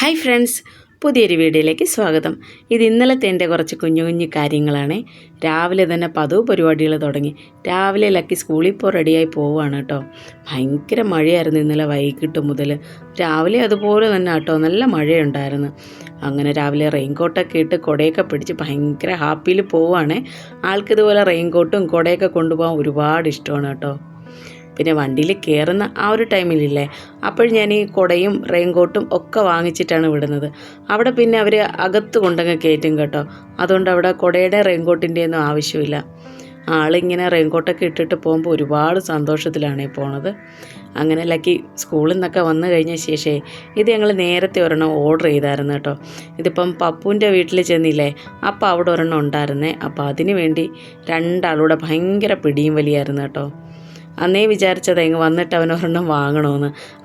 Hi friends പുതിയൊരു വീഡിയോയിലേക്ക് സ്വാഗതം. ഇത് ഇന്നലത്തെ എന്റെ കുറച്ച് കുഞ്ഞു കുഞ്ഞു കാര്യങ്ങളാണ്. രാവിലെ തന്നെ പതിവ് പരിപാടികൾ തുടങ്ങി. രാവിലെ ലക്കി സ്കൂളിൽ ഇപ്പോൾ റെഡിയായി പോവുകയാണ് കേട്ടോ. ഭയങ്കര മഴയായിരുന്നു ഇന്നലെ വൈകിട്ട് മുതൽ. രാവിലെ അതുപോലെ തന്നെ കേട്ടോ നല്ല മഴയുണ്ടായിരുന്നു. അങ്ങനെ രാവിലെ റെയിൻകോട്ടൊക്കെ ഇട്ട് കുടയൊക്കെ പിടിച്ച് ഭയങ്കര ഹാപ്പിയിൽ പോവുകയാണ്. ആൾക്കിതുപോലെ റെയിൻകോട്ടും കുടയൊക്കെ കൊണ്ടുപോകാൻ ഒരുപാട് ഇഷ്ടമാണ് കേട്ടോ. പിന്നെ വണ്ടിയിൽ കയറുന്ന ആ ഒരു ടൈമിലില്ലേ? അപ്പോൾ ഞാൻ ഈ കുടയും റെയിൻകോട്ടും ഒക്കെ വാങ്ങിച്ചിട്ടാണ് വിടുന്നത്. അവിടെ പിന്നെ അവർ അകത്ത് കൊണ്ടങ്ങ് കയറ്റും കേട്ടോ. അതുകൊണ്ട് അവിടെ കുടയുടെ റെയിൻകോട്ടിന്റെ ഒന്നും ആവശ്യമില്ല. ആളിങ്ങനെ റെയിൻകോട്ടൊക്കെ ഇട്ടിട്ട് പോകുമ്പോൾ ഒരുപാട് സന്തോഷത്തിലാണ് പോണത്. അങ്ങനെ ലക്കി സ്കൂളിൽ നിന്നൊക്കെ വന്നു കഴിഞ്ഞ ശേഷേ ഇത് ഞങ്ങൾ നേരത്തെ ഒരെണ്ണം ഓർഡർ ചെയ്തായിരുന്നു കേട്ടോ. ഇതിപ്പം പപ്പുവിന്റെ വീട്ടിൽ ചെന്നില്ലേ? അപ്പം അവിടെ ഒരെണ്ണം ഉണ്ടായിരുന്നേ. അപ്പോൾ അതിന് വേണ്ടി രണ്ടാളൂടെ ഭയങ്കര പിടിയും വലിയായിരുന്നു കേട്ടോ. അന്നേ വിചാരിച്ചത് ഇങ്ങ് വന്നിട്ട് അവൻ ഒരെണ്ണം വാങ്ങണമെന്ന്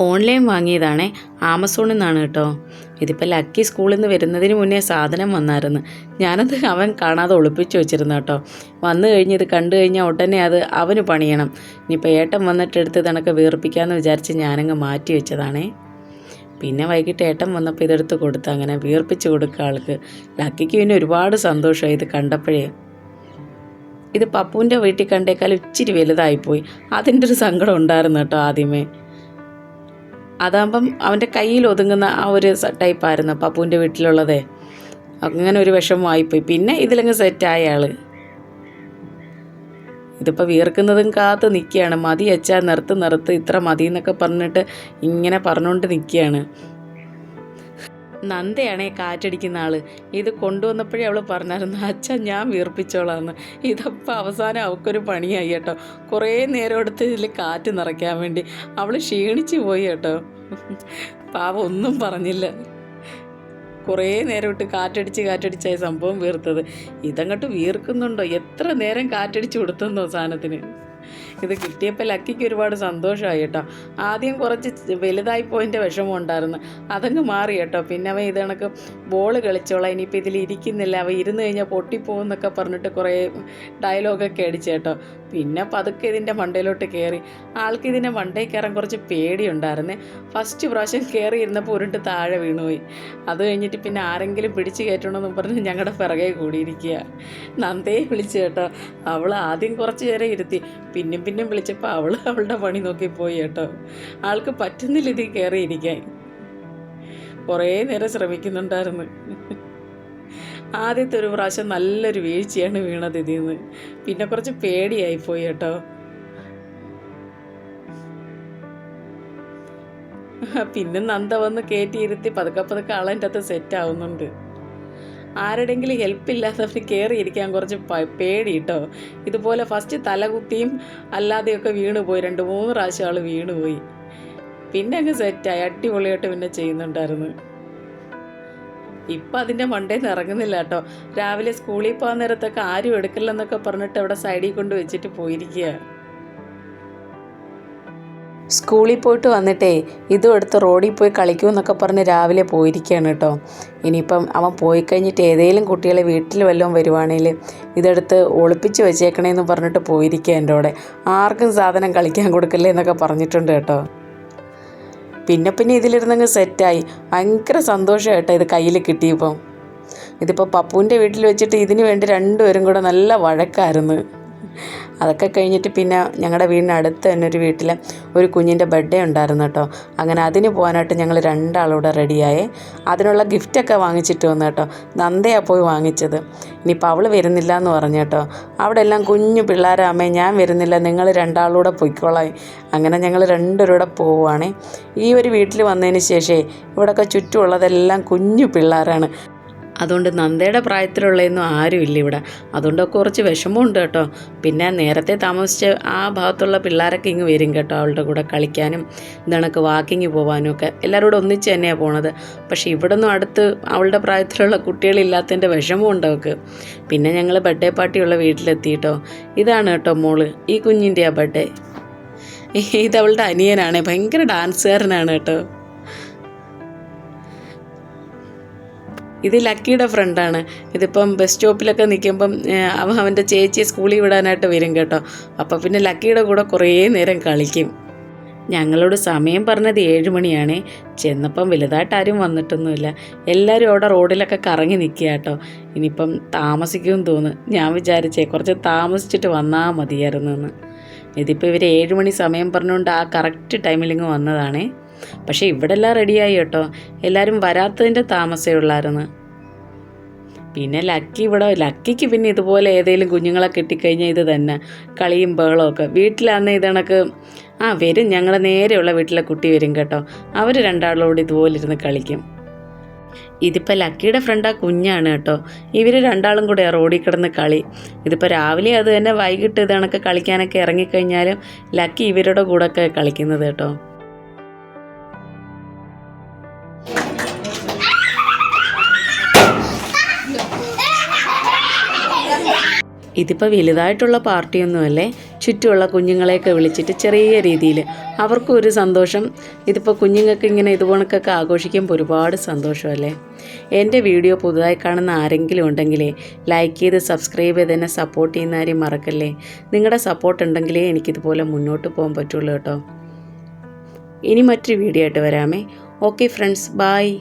ഓൺലൈൻ വാങ്ങിയതാണേ ആമസോണിൽ നിന്നാണ് കേട്ടോ. ഇതിപ്പോൾ ലക്കി സ്കൂളിൽ നിന്ന് വരുന്നതിന് മുന്നേ സാധനം വന്നായിരുന്നു. ഞാനത് അവൻ കാണാതെ ഒളിപ്പിച്ചു വെച്ചിരുന്നു കേട്ടോ. വന്നു കഴിഞ്ഞ് ഇത് കണ്ടു കഴിഞ്ഞാൽ ഉടനെ അത് അവന് പണിയണം. ഇനിയിപ്പോൾ ഏട്ടൻ വന്നിട്ട് എടുത്ത് തണക്ക് വീർപ്പിക്കാമെന്ന് വിചാരിച്ച് ഞാനങ്ങ് മാറ്റി വെച്ചതാണേ. പിന്നെ വൈകിട്ട് ഏട്ടൻ വന്നപ്പോൾ ഇതെടുത്ത് കൊടുത്ത്. അങ്ങനെ വീർപ്പിച്ച് കൊടുക്കുക ആൾക്ക്. ലക്കിക്ക് പിന്നെ ഒരുപാട് സന്തോഷമായി ഇത് കണ്ടപ്പോഴേ. ഇത് പപ്പുവിന്റെ വീട്ടിൽ കണ്ടേക്കാൾ ഇച്ചിരി വലുതായിപ്പോയി. അതിന്റെ ഒരു സങ്കടം ഉണ്ടായിരുന്നു കേട്ടോ ആദ്യമേ. അതാകുമ്പം അവന്റെ കയ്യിൽ ഒതുങ്ങുന്ന ആ ഒരു ടൈപ്പായിരുന്നു പപ്പുവിന്റെ വീട്ടിലുള്ളതേ. അങ്ങനെ ഒരു വിഷമമായിപ്പോയി പിന്നെ ഇതിലങ്ങ് സെറ്റായ ആൾ ഇതിപ്പോൾ വീർക്കുന്നതും കാത്ത് നിൽക്കുകയാണ്. മതി വെച്ചാൽ നിർത്ത് നിർത്ത് ഇത്ര മതി എന്നൊക്കെ പറഞ്ഞിട്ട് ഇങ്ങനെ പറഞ്ഞുകൊണ്ട് നിൽക്കുകയാണ്. നന്ദയാണേ കാറ്റടിക്കുന്ന ആൾ. ഇത് കൊണ്ടുവന്നപ്പോഴേ അവൾ പറഞ്ഞായിരുന്നു അച്ഛൻ ഞാൻ വീർപ്പിച്ചോളാന്ന്. ഇതപ്പോൾ അവസാനം അവൾക്കൊരു പണിയായി കേട്ടോ. കുറേ നേരം എടുത്ത് ഇതിൽ കാറ്റ് നിറയ്ക്കാൻ വേണ്ടി. അവൾ ക്ഷീണിച്ചു പോയി കേട്ടോ. പാവ ഒന്നും പറഞ്ഞില്ല. കുറേ നേരം ഇട്ട് കാറ്റടിച്ച് കാറ്റടിച്ചായി സംഭവം വീർത്തത്. ഇതങ്ങോട്ട് വീർക്കുന്നുണ്ടോ? എത്ര നേരം കാറ്റടിച്ച് കൊടുത്തെന്നോ സാധനത്തിന്? ഇത് കിട്ടിയപ്പോൾ ലക്കിക്ക് ഒരുപാട് സന്തോഷമായി കേട്ടോ. ആദ്യം കുറച്ച് വലുതായി പോയിന്റെ വിഷമം ഉണ്ടായിരുന്നു. അതങ്ങ് മാറി കേട്ടോ. പിന്നെ അവൻ ഇത് കണക്ക് ബോൾ കളിച്ചോളാം. ഇനിയിപ്പോൾ ഇതിൽ ഇരിക്കുന്നില്ല. അവൻ ഇരുന്ന് കഴിഞ്ഞാൽ പൊട്ടിപ്പോകുന്നൊക്കെ പറഞ്ഞിട്ട് കുറേ ഡയലോഗൊക്കെ അടിച്ചു കേട്ടോ. പിന്നെ പതുക്കെ ഇതിന്റെ മണ്ടയിലോട്ട് കയറി ആൾക്ക് ഇതിന്റെ മണ്ടയിൽ കയറാൻ കുറച്ച് പേടിയുണ്ടായിരുന്നേ. ഫസ്റ്റ് പ്രാവശ്യം കയറി ഇരുന്നപ്പോൾ ഉരുണ്ട് താഴെ വീണുപോയി. അത് കഴിഞ്ഞിട്ട് പിന്നെ ആരെങ്കിലും പിടിച്ച് കയറ്റണമെന്ന് പറഞ്ഞ് ഞങ്ങളുടെ പിറകെ കൂടിയിരിക്കുക. നന്ദയെ വിളിച്ചു കേട്ടോ. അവൾ ആദ്യം കുറച്ച് നേരം ഇരുത്തി. പിന്നും പിന്നും വിളിച്ചപ്പോൾ അവൾ അവളുടെ പണി നോക്കി പോയി കേട്ടോ. ആൾക്ക് പറ്റുന്നില്ല ഇതിൽ കയറിയിരിക്കാൻ കുറേ നേരം ശ്രമിക്കുന്നുണ്ടായിരുന്നു. ആദ്യത്തെ ഒരു പ്രാവശ്യം നല്ലൊരു വീഴ്ചയാണ് വീണത് ഇതിൽ നിന്ന്. പിന്നെ കുറച്ച് പേടിയായി പോയി കേട്ടോ. പിന്നെ നന്ദ വന്ന് കയറ്റിയിരുത്തി പതുക്കെ പതുക്കെ ആളെന്റെ അകത്ത് സെറ്റ് ആവുന്നുണ്ട്. ആരുടെങ്കിലും ഹെൽപ്പ് ഇല്ലാത്തവർ കയറിയിരിക്കാൻ കുറച്ച് പേടി കേട്ടോ. ഇതുപോലെ ഫസ്റ്റ് തലകുത്തിയും അല്ലാതെയൊക്കെ വീണുപോയി രണ്ട് മൂന്ന് പ്രാവശ്യം ആൾ വീണ് പോയി. പിന്നെ അങ്ങ് സെറ്റായി അടിപൊളിയായിട്ട് പിന്നെ ചെയ്യുന്നുണ്ടായിരുന്നു. ഇപ്പം അതിന്റെ മണ്ടേന്ന് ഇറങ്ങുന്നില്ല കേട്ടോ. രാവിലെ സ്കൂളിൽ പോകാൻ നേരത്തൊക്കെ ആരും എടുക്കില്ലെന്നൊക്കെ പറഞ്ഞിട്ട് അവിടെ സൈഡിൽ കൊണ്ട് വെച്ചിട്ട് പോയിരിക്കുക സ്കൂളിൽ പോയിട്ട് വന്നിട്ടേ ഇതും എടുത്ത് റോഡിൽ പോയി കളിക്കുമെന്നൊക്കെ പറഞ്ഞ് രാവിലെ പോയിരിക്കുകയാണ് കേട്ടോ. ഇനിയിപ്പം അവൻ പോയി കഴിഞ്ഞിട്ട് ഏതെങ്കിലും കുട്ടികളെ വീട്ടിൽ വല്ലതും വരുവാണെങ്കിൽ ഇതെടുത്ത് ഒളിപ്പിച്ച് വെച്ചേക്കണേന്ന് പറഞ്ഞിട്ട് പോയിരിക്കുക എന്റെ കൂടെ. ആർക്കും സാധനം കളിക്കാൻ കൊടുക്കല്ലേ എന്നൊക്കെ പറഞ്ഞിട്ടുണ്ട് കേട്ടോ. പിന്നെ പിന്നെ ഇതിലിരുന്നങ്ങ് സെറ്റായി. ഭയങ്കര സന്തോഷമായിട്ട് ഇത് കയ്യിൽ കിട്ടിയപ്പം. ഇതിപ്പോൾ പപ്പുവിന്റെ വീട്ടിൽ വെച്ചിട്ട് ഇതിനു വേണ്ടി രണ്ടുപേരും കൂടെ നല്ല വഴക്കായിരുന്നു. അതൊക്കെ കഴിഞ്ഞിട്ട് പിന്നെ ഞങ്ങളുടെ വീടിനടുത്ത് തന്നെ ഒരു വീട്ടിൽ ഒരു കുഞ്ഞിന്റെ ബർത്ത്ഡേ ഉണ്ടായിരുന്നു കേട്ടോ അങ്ങനെ അതിന് പോകാനായിട്ട് ഞങ്ങൾ രണ്ടാളൂടെ റെഡിയായി അതിനുള്ള ഗിഫ്റ്റൊക്കെ വാങ്ങിച്ചിട്ട് വന്നു കേട്ടോ നന്ദയാണ് പോയി വാങ്ങിച്ചത്. ഇനിയിപ്പോൾ അവൾ വരുന്നില്ല എന്ന് പറഞ്ഞു കേട്ടോ അവിടെ എല്ലാം കുഞ്ഞു പിള്ളേരാമേ ഞാൻ വരുന്നില്ല നിങ്ങൾ രണ്ടാളൂടെ പൊയ്ക്കോളായി അങ്ങനെ ഞങ്ങൾ രണ്ടുപേരൂടെ പോവുകയാണേ ഈ ഒരു വീട്ടിൽ വന്നതിന് ശേഷമേ ഇവിടെയൊക്കെ ചുറ്റുമുള്ളതെല്ലാം കുഞ്ഞു പിള്ളേരാണ്. അതുകൊണ്ട് നന്ദയുടെ പ്രായത്തിലുള്ളതൊന്നും ആരുമില്ല ഇവിടെ. അതുകൊണ്ട് കുറച്ച് വിഷമമുണ്ട് കേട്ടോ. പിന്നെ നേരത്തെ താമസിച്ച ആ ഭാഗത്തുള്ള പിള്ളേരൊക്കെ ഇങ്ങ് വരും കേട്ടോ അവളുടെ കൂടെ കളിക്കാനും ഇതണക്ക് വാക്കിങ് പോകാനും ഒക്കെ. എല്ലാവരും കൂടെ ഒന്നിച്ച് തന്നെയാണ് പോണത്. പക്ഷേ ഇവിടെ നിന്നും അടുത്ത് അവളുടെ പ്രായത്തിലുള്ള കുട്ടികളില്ലാത്തതിന്റെ വിഷമമുണ്ട് അവൾക്ക്. പിന്നെ ഞങ്ങൾ ബർത്ത്ഡേ പാർട്ടിയുള്ള വീട്ടിലെത്തിയിട്ടോ. ഇതാണ് കേട്ടോ മോൾ. ഈ കുഞ്ഞിന്റെ ആ ബർത്ത്ഡേ ഇത് അവളുടെ അനിയനാണ്. ഭയങ്കര ഡാൻസുകാരനാണ് കേട്ടോ. ഇത് ലക്കിയുടെ ഫ്രണ്ടാണ്. ഇതിപ്പം ബസ് സ്റ്റോപ്പിലൊക്കെ നിൽക്കുമ്പം അവൻ അവന്റെ ചേച്ചിയെ സ്കൂളിൽ വിടാനായിട്ട് വരും കേട്ടോ. അപ്പം പിന്നെ ലക്കിയുടെ കൂടെ കുറേ നേരം കളിക്കും. ഞങ്ങളോട് സമയം പറഞ്ഞത് ഏഴ് മണിയാണേ. ചെന്നപ്പം വലുതായിട്ട് ആരും വന്നിട്ടൊന്നുമില്ല. എല്ലാവരും അവിടെ റോഡിലൊക്കെ കറങ്ങി നിൽക്കുക കേട്ടോ. ഇനിയിപ്പം താമസിക്കുമെന്ന് തോന്നുന്നു. ഞാൻ വിചാരിച്ചേ കുറച്ച് താമസിച്ചിട്ട് വന്നാൽ മതിയായിരുന്നു എന്ന് ഇതിപ്പോൾ ഇവർ ഏഴ് മണി സമയം പറഞ്ഞുകൊണ്ട് ആ കറക്റ്റ് ടൈമിലിങ്ങ് വന്നതാണേ. പക്ഷേ ഇവിടെ എല്ലാം റെഡിയായി കേട്ടോ. എല്ലാവരും വരാത്തതിന്റെ താമസമേ ഉള്ളായിരുന്നു. പിന്നെ ലക്കി ഇവിടെ ലക്കിക്ക് പിന്നെ ഇതുപോലെ ഏതെങ്കിലും കുഞ്ഞുങ്ങളെ കിട്ടിക്കഴിഞ്ഞാൽ ഇത് തന്നെ കളിയും ബഹളവും ഒക്കെ. വീട്ടിലാന്ന് ഇതണക്ക് ആ വരും. ഞങ്ങൾ നേരെയുള്ള വീട്ടിലെ കുട്ടി വരും കേട്ടോ. അവർ രണ്ടാളോട് ഇതുപോലെ ഇരുന്ന് കളിക്കും. ഇതിപ്പോൾ ലക്കിയുടെ ഫ്രണ്ട് ആ കുഞ്ഞാണ് കേട്ടോ. ഇവർ രണ്ടാളും കൂടെ റോഡിൽ കിടന്ന് കളി. ഇതിപ്പോൾ രാവിലെ അത് തന്നെ വൈകിട്ട് ഇതണക്ക് കളിക്കാനൊക്കെ ഇറങ്ങിക്കഴിഞ്ഞാലും ലക്കി ഇവരുടെ കൂടെയൊക്കെ കളിക്കുന്നത് കേട്ടോ. ഇതിപ്പോൾ വലുതായിട്ടുള്ള പാർട്ടിയൊന്നുമല്ലേ? ചുറ്റുമുള്ള കുഞ്ഞുങ്ങളെയൊക്കെ വിളിച്ചിട്ട് ചെറിയ രീതിയിൽ അവർക്കും ഒരു സന്തോഷം. ഇതിപ്പോൾ കുഞ്ഞുങ്ങൾക്ക് ഇങ്ങനെ ഇതുപോണക്കൊക്കെ ആഘോഷിക്കുമ്പോൾ ഒരുപാട് സന്തോഷമല്ലേ? എന്റെ വീഡിയോ പുതുതായി കാണുന്ന ആരെങ്കിലും ഉണ്ടെങ്കിലേ ലൈക്ക് ചെയ്ത് സബ്സ്ക്രൈബ് ചെയ്ത് തന്നെ സപ്പോർട്ട് ചെയ്യുന്ന ആരെയും മറക്കല്ലേ? നിങ്ങളുടെ സപ്പോർട്ട് ഉണ്ടെങ്കിലേ എനിക്കിതുപോലെ മുന്നോട്ട് പോകാൻ പറ്റുള്ളൂ കേട്ടോ. ഇനി മറ്റൊരു വീഡിയോ ആയിട്ട് വരാമേ. Okay friends bye